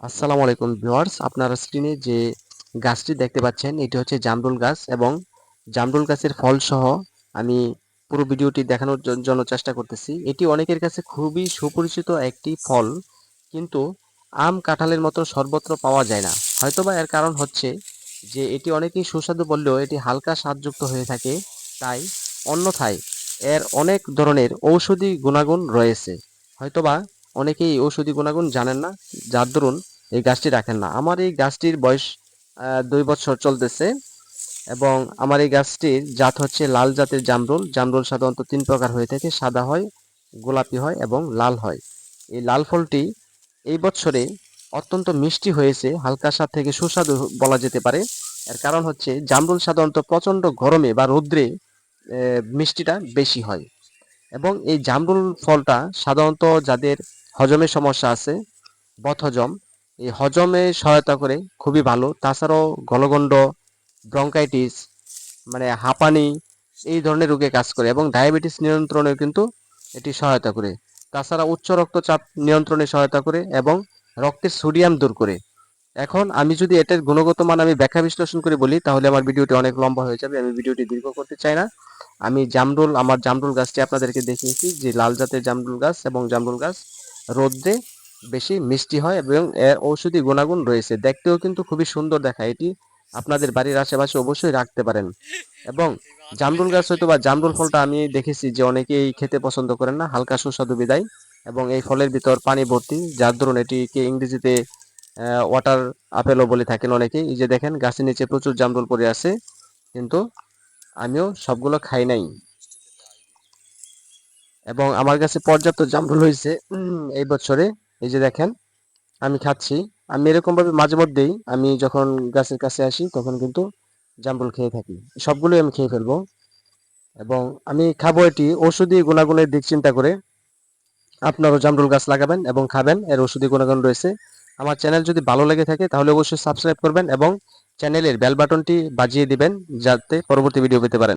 আসসালামু আলাইকুম ভিউয়ার্স, আপনারা স্ক্রিনে যে গাছটি দেখতে পাচ্ছেন, এটি হচ্ছে জামরুল গাছ এবং জামরুল গাছের ফল সহ আমি পুরো ভিডিওটি দেখানোর জন্য চেষ্টা করতেছি। এটি অনেকের কাছে খুবই সুপরিচিত একটি ফল, কিন্তু আম কাঁঠালের মতো সর্বত্র পাওয়া যায় না। হয়তোবা এর কারণ হচ্ছে যে এটি অনেকেই সুস্বাদু বললেও এটি হালকা স্বাদযুক্ত হয়ে থাকে, তাই অন্যথায় এর অনেক ধরনের ঔষধি গুণাগুণ রয়েছে। হয়তোবা অনেকেই এই ঔষধি গুণাগুণ জানেন না, যার দরুন এই গাছটি রাখেন না। আমার এই গাছটির বয়স দুই বছর চলতেছে এবং আমার এই গাছটির জাত হচ্ছে লাল জাতের জামরুল। জামরুল সাধারণত তিন প্রকার হয়ে থাকে, সাদা হয়, গোলাপি হয় এবং লাল হয়। এই লাল ফলটি এই বছরে অত্যন্ত মিষ্টি হয়েছে, হালকা স্বাদ থেকে সুস্বাদু বলা যেতে পারে। এর কারণ হচ্ছে জামরুল সাধারণত প্রচণ্ড গরমে বা রৌদ্রে মিষ্টিটা বেশি হয়। এবং এই জামরুল ফলটা সাধারণত যাদের হজমের সমস্যা আছে বদহজম এই হজমে সহায়তা করে খুবই ভালো। তাছাড়াও গলগণ্ড, ব্রঙ্কাইটিস মানে হাঁপানি, এই ধরনের রোগে কাজ করে এবং ডায়াবেটিস নিয়ন্ত্রণেও কিন্তু এটি সহায়তা করে। তাছাড়া উচ্চ রক্তচাপ নিয়ন্ত্রণে সহায়তা করে এবং রক্তের সোডিয়াম দূর করে। এখন আমি যদি এটার গুণগত মান আমি ব্যাখ্যা বিশ্লেষণ করে বলি, তাহলে আমার ভিডিওটি অনেক লম্বা হয়ে যাবে। আমি ভিডিওটি দীর্ঘ করতে চাই না। আমি জামরুল, আমার জামরুল গাছটি আপনাদেরকে দেখিয়েছি, যে লাল জাতের জামরুল গাছ এবং জামরুল গাছ। রোদ্রে বেশি মিষ্টি হয় এবং এর ঔষধি গুণাগুণ রয়েছে। দেখতেও কিন্তু খুবই সুন্দর দেখায়। এটি আপনাদের বাড়ির আশেপাশে অবশ্যই রাখতে পারেন। এবং জামরুল গাছ হয়তো বা জামরুল ফলটা আমি দেখেছি যে অনেকেই খেতে পছন্দ করেন না। হালকা সুস্বাদু বিদায়। এবং এই ফলের ভিতর পানি ভর্তি। যার দরুন এটিকে ইংরেজিতে ওয়াটার আপেলও বলে থাকেন অনেকেই। এই যে দেখেন, গাছের নিচে প্রচুর জামরুল পড়ে আছে। কিন্তু আমিও সবগুলো খাই নাই। এবং আমার কাছে পর্যাপ্ত জামরুল হয়েছে এই বছরে। এই যে দেখেন, আমি খাচ্ছি। আমি এরকম ভাবে মাঝে মধ্যেই আমি যখন গাছের কাছে আসি, তখন কিন্তু জামরুল খেয়ে থাকি। সবগুলোই আমি খেয়ে ফেলব। এবং আমি খাব এটি ওষুধি গুণাগুণের দিক চিন্তা করে। আপনারও জামরুল গাছ লাগাবেন এবং খাবেন। এর ওষুধি গুণাগুণ রয়েছে। আমার চ্যানেল যদি ভালো লেগে থাকে, তাহলে অবশ্যই সাবস্ক্রাইব করবেন এবং চ্যানেলের বেল বাটনটি বাজিয়ে দিবেন, যাতে পরবর্তী ভিডিও পেতে পারেন।